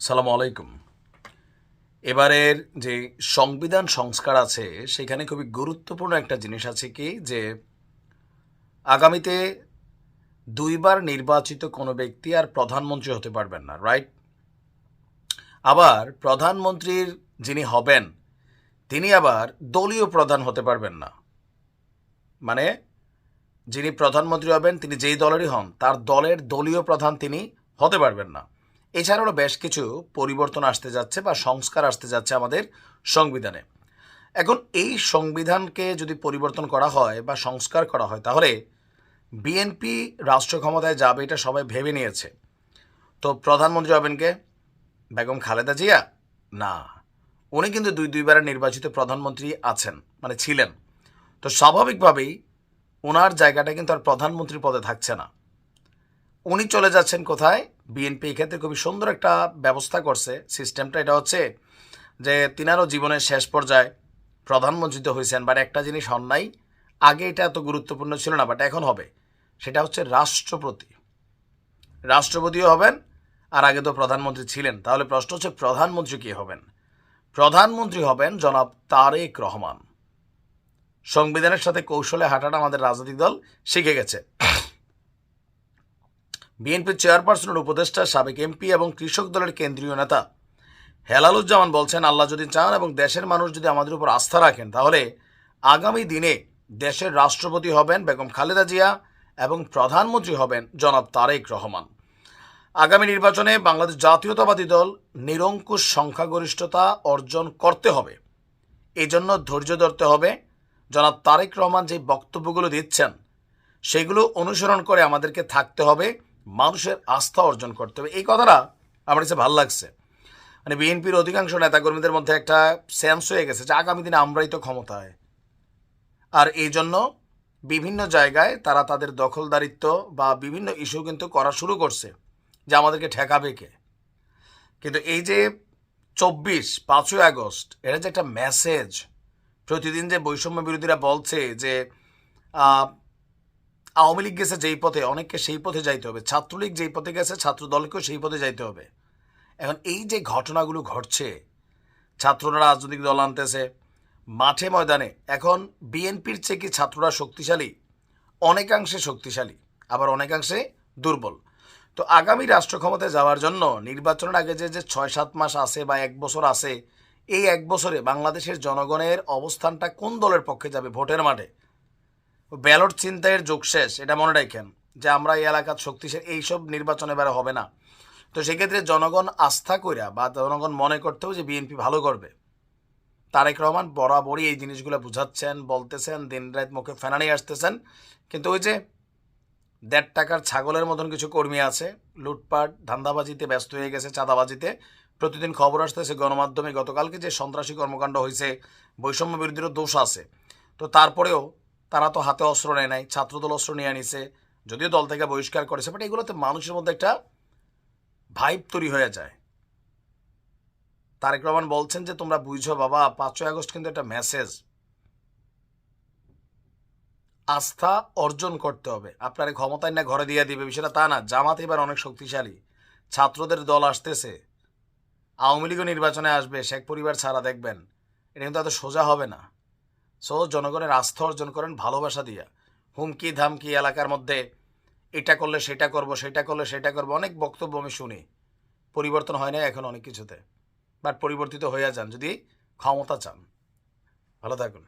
সালাম আলাইকুম। এবারের যে সংবিধান সংস্কার আছে, সেখানে খুবই গুরুত্বপূর্ণ একটা জিনিস আছে কি, যে আগামীতে দুইবার নির্বাচিত কোনো ব্যক্তি আর প্রধানমন্ত্রী হতে পারবেন না রাইট আবার প্রধানমন্ত্রীর যিনি হবেন, তিনি আবার দলীয় প্রধান হতে পারবেন না। মানে যিনি প্রধানমন্ত্রী হবেন, তিনি যেই দলেরই হন, তার দলের দলীয় প্রধান তিনি হতে পারবেন না। এছাড়াও বেশ কিছু পরিবর্তন আসতে যাচ্ছে বা সংস্কার আসতে যাচ্ছে আমাদের সংবিধানে। এখন এই সংবিধানকে যদি পরিবর্তন করা হয় বা সংস্কার করা হয়, তাহলে বিএনপি রাষ্ট্র ক্ষমতায় যাবে এটা সবাই ভেবে নিয়েছে। তো প্রধানমন্ত্রী হবেন কে? বেগম খালেদা জিয়া? না। উনি কিন্তু দুই দুইবারের নির্বাচিত প্রধানমন্ত্রী আছেন মানে ছিলেন। তো স্বাভাবিকভাবেই ওনার জায়গাটা কিন্তু আর প্রধানমন্ত্রী পদে থাকছে না। উনি চলে যাচ্ছেন কোথায়? বিএনপি ক্ষেত্রে খুবই সুন্দর একটা ব্যবস্থা করছে সিস্টেমটা। এটা হচ্ছে যে তিনারও জীবনের শেষ পর্যায়ে প্রধানমন্ত্রী তো হয়েছেন বাট একটা জিনিস নাই আগে এটা এত গুরুত্বপূর্ণ ছিল না বাট এখন হবে। সেটা হচ্ছে রাষ্ট্রপতি। রাষ্ট্রপতিও হবেন, আর আগে তো প্রধানমন্ত্রী ছিলেন। তাহলে প্রশ্ন হচ্ছে, প্রধানমন্ত্রী কী হবেন? প্রধানমন্ত্রী হবেন জনাব তারেক রহমান। সংবিধানের সাথে কৌশলে হাঁটাটা আমাদের রাজনৈতিক দল শিখে গেছে। বিএনপির চেয়ারপারসনের উপদেষ্টা, সাবেক এমপি এবং কৃষক দলের কেন্দ্রীয় নেতা। হেলালুজ্জামান বলছেন, আল্লাহ যদি চান এবং দেশের মানুষ যদি আমাদের উপর আস্থা রাখেন, তাহলে আগামী দিনে দেশের রাষ্ট্রপতি হবেন বেগম খালেদা জিয়া এবং প্রধানমন্ত্রী হবেন জনাব তারেক রহমান। আগামী নির্বাচনে বাংলাদেশ জাতীয়তাবাদী দল নিরঙ্কুশ সংখ্যাগরিষ্ঠতা অর্জন করতে হবে। এই জন্য ধৈর্য ধরতে হবে। জনাব তারেক রহমান যে বক্তব্যগুলো দিচ্ছেন, সেগুলো অনুসরণ করে আমাদেরকে থাকতে হবে। মানুষের আস্থা অর্জন করতে হবে। এই কথাটা আমার কাছে ভালো লাগছে। মানে বিএনপির অধিকাংশ নেতাকর্মীদের মধ্যে একটা সেন্স হয়ে গেছে যে আগামী দিনে আমরাই তো ক্ষমতায়। আর এই জন্য বিভিন্ন জায়গায় তারা তাদের দখলদারিত্ব বা বিভিন্ন ইস্যু কিন্তু করা শুরু করছে যে আমাদেরকে ঠেকাবে কে। কিন্তু এই যে চব্বিশ, পাঁচই আগস্ট এটা যে একটা মেসেজ প্রতিদিন যে বৈষম্য বিরোধীরা বলছে যে আওয়ামী লীগ গেছে যেই পথে, অনেককে সেই পথে যাইতে হবে। ছাত্রলীগ যেই পথে গেছে ছাত্র দলকেও সেই পথে যাইতে হবে। এখন এই যে ঘটনাগুলো ঘটছে, ছাত্ররা রাজনৈতিক দল আনতেছে, মাঠে ময়দানে, এখন বিএনপির চেয়ে কি ছাত্ররা শক্তিশালী? অনেকাংশে শক্তিশালী, আবার অনেকাংশে দুর্বল। তো আগামী রাষ্ট্র ক্ষমতায় যাওয়ার জন্য নির্বাচনের আগে যে যে ছয় সাত মাস আছে বা এক বছর আছে, এই এক বছরে বাংলাদেশের জনগণের অবস্থানটা কোন দলের পক্ষে যাবে? ভোটের মাঠে। ব্যালট চিন্তায়ের যোগ শেষ, এটা মনে রাখেন যে আমরা এই এলাকার শক্তিশালী, এইসব নির্বাচনে এবারে হবে না। তো সেক্ষেত্রে জনগণ আস্থা কইরা বা জনগণ মনে করতেও যে বিএনপি ভালো করবে, তারেক রহমান বরাবরই এই জিনিসগুলো বুঝাচ্ছেন, বলতেছেন দিন রাত মুখে ফেনা নিয়ে আসতেছেন। কিন্তু ওই যে দেড় টাকার ছাগলের মতন কিছু কর্মী আছে, লুটপাট, ধান্দাবাজিতে ব্যস্ত হয়ে গেছে চাঁদাবাজিতে, প্রতিদিন খবর আসতেছে গণমাধ্যমে গতকালকে যে সন্ত্রাসী কর্মকাণ্ড হয়েছে বৈষম্য বিরোধীরও দোষ আছে। তো তারপরেও তারা তো হাতে অস্ত্র নেয় নাই, ছাত্রদল অস্ত্র নিয়ে আনিছে, যদিও দল থেকে বহিষ্কার করেছে বাট এগুলোতে মানুষের মধ্যে একটা ভাইব তৈরি হয়ে যায়। তারেক রহমান বলছেন যে, তোমরা বুঝো বাবা, পাঁচই আগস্ট কিন্তু একটা মেসেজ আস্থা অর্জন করতে হবে। আপনার ক্ষমতায় না ঘরে দিয়ে দিবে, বিষয়টা তা না। জামাত এবার অনেক শক্তিশালী। ছাত্রদের দল আসতেছে। আওয়ামী লীগও নির্বাচনে আসবে, শেখ পরিবার ছাড়া দেখবেন। এটা কিন্তু এত সোজা হবে না। সো জনগণের আস্থা অর্জন করেন ভালোবাসা দিয়া। হুমকি, ধামকি এলাকার মধ্যে এটা করলে সেটা করব, সেটা করলে সেটা করব, অনেক বক্তব্য আমি শুনি। পরিবর্তন হয় না এখন অনেক কিছুতে বাট পরিবর্তিত হইয়া যান যদি ক্ষমতা চান। ভালো থাকুন।